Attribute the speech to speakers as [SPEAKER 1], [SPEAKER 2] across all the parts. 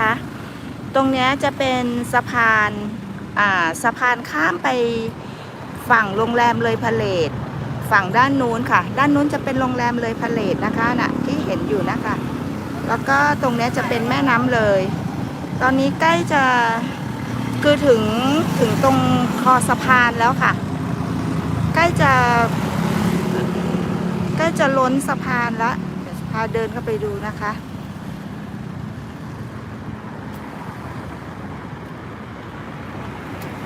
[SPEAKER 1] นะคะ ตรงนี้จะเป็นสะพานอ่าสะพานข้ามไปฝั่งโรงแรมเลยพาเลตฝั่งด้านนู้นค่ะ ด้านนู้นจะเป็นโรงแรมเลยพาเลตนะคะน่ะที่เห็นอยู่นะคะ แล้วก็ตรงนี้จะเป็นแม่น้ำเลย ตอนนี้ใกล้จะคือถึงถึงตรงคอสะพานแล้วค่ะ ใกล้จะใกล้จะล้นสะพานแล้วเดี๋ยวพาเดินเข้าไปดูนะคะ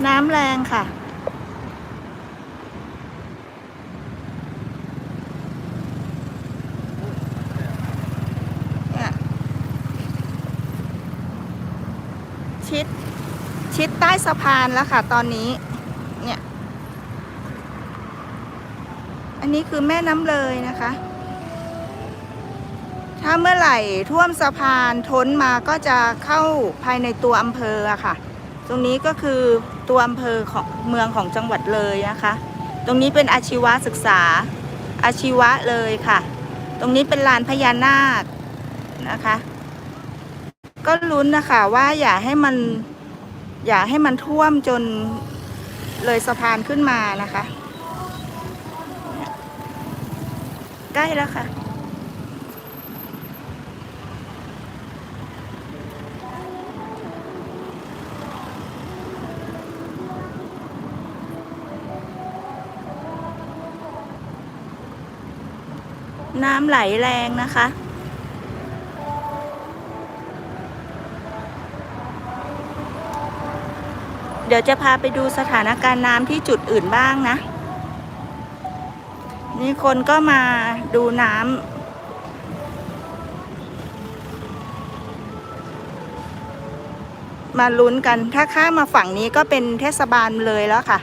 [SPEAKER 1] น้ำแรงค่ะ ชิด ชิดใต้สะพานแล้วค่ะ ตอนนี้ เนี่ย อันนี้คือแม่น้ำเลยนะคะ ถ้าเมื่อไหร่ท่วมสะพานท้นมาก็จะเข้าภายในตัวอำเภอค่ะ ตรงนี้ก็คือตัวอำเภอของเมืองของจังหวัดเลยนะคะ ตรงนี้เป็นอาชีวศึกษาอาชีวะเลยค่ะ ตรงนี้เป็นลานพญานาคนะคะ ก็ลุ้นนะคะว่าอย่าให้มันอย่าให้มันท่วมจนเลยสะพานขึ้นมานะคะ ใกล้แล้วค่ะ น้ำไหลแรงนะคะ เดี๋ยวจะพาไปดูสถานการณ์น้ำที่จุดอื่นบ้างนะ นี่คนก็มาดูน้ำมาลุ้นกัน ถ้าข้ามมาฝั่งนี้ก็เป็นเทศบาลเลยแล้วค่ะ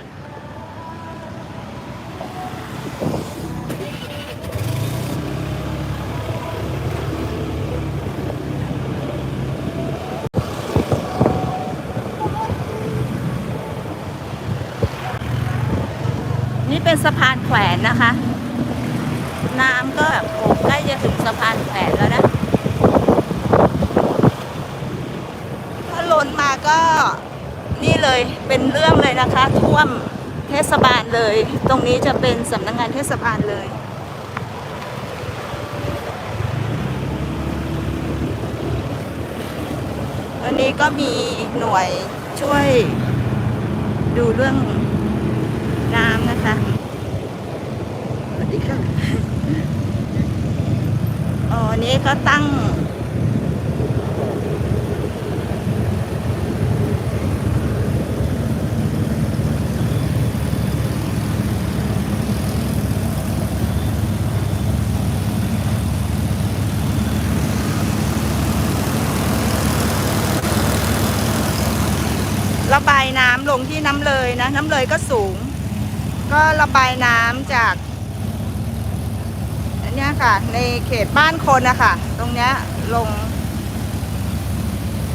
[SPEAKER 1] นี่เป็นสะพานแขวนนะคะ น้ำก็แบบโอ้ใกล้จะถึงสะพานแขวนแล้วนะถ้าล้นมาก็นี่เลยเป็นเรื่องเลยนะคะ ท่วมเทศบาลเลย ตรงนี้จะเป็นสำนักงงานเทศบาลเลยวันนี้ก็มีหน่วยช่วยดูเรื่อง น้ำนะคะสวัสดีค่ะอ๋ออันนี้ก็ตั้งระบายน้ำลงที่น้ำเลยนะ น้ำเลยก็สูง ก็ระบายน้ำจากนเนี้ยค่ะ ในเขตบ้านคนนะคะตรงเนี้ยลง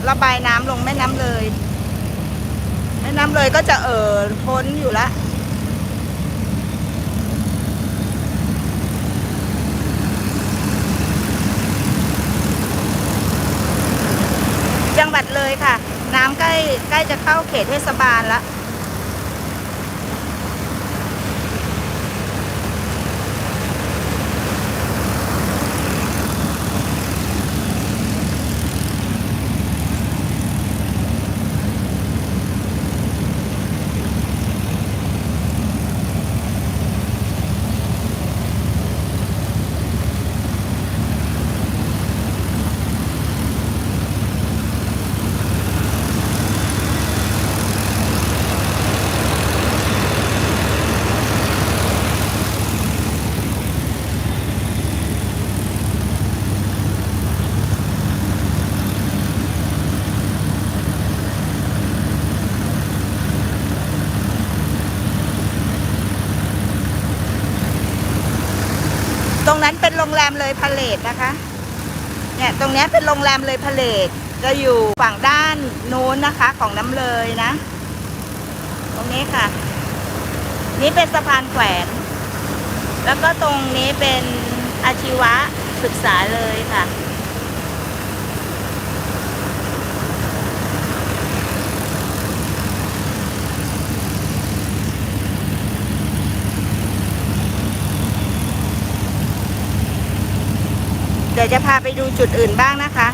[SPEAKER 1] ระบายน้ำลงแม่น้ำเลย แม่น้ำเลยก็จะเอ่อพ้นอยู่ละจังหวัดเลยค่ะ น้ำใกล้ใกล้จะเข้าเขตเทศบาลแล้ว ตรงนั้นเป็นโรงแรมเลยพาเลทนะคะ เนี่ยตรงนี้เป็นโรงแรมเลยพาเลทจะอยู่ฝั่งด้านนู้นนะคะของน้ำเลยนะ ตรงนี้ค่ะ นี่เป็นสะพานแขวน แล้วก็ตรงนี้เป็นอาชีวะศึกษาเลยค่ะ เดี๋ยวจะพาไปดูจุดอื่นบ้างนะคะ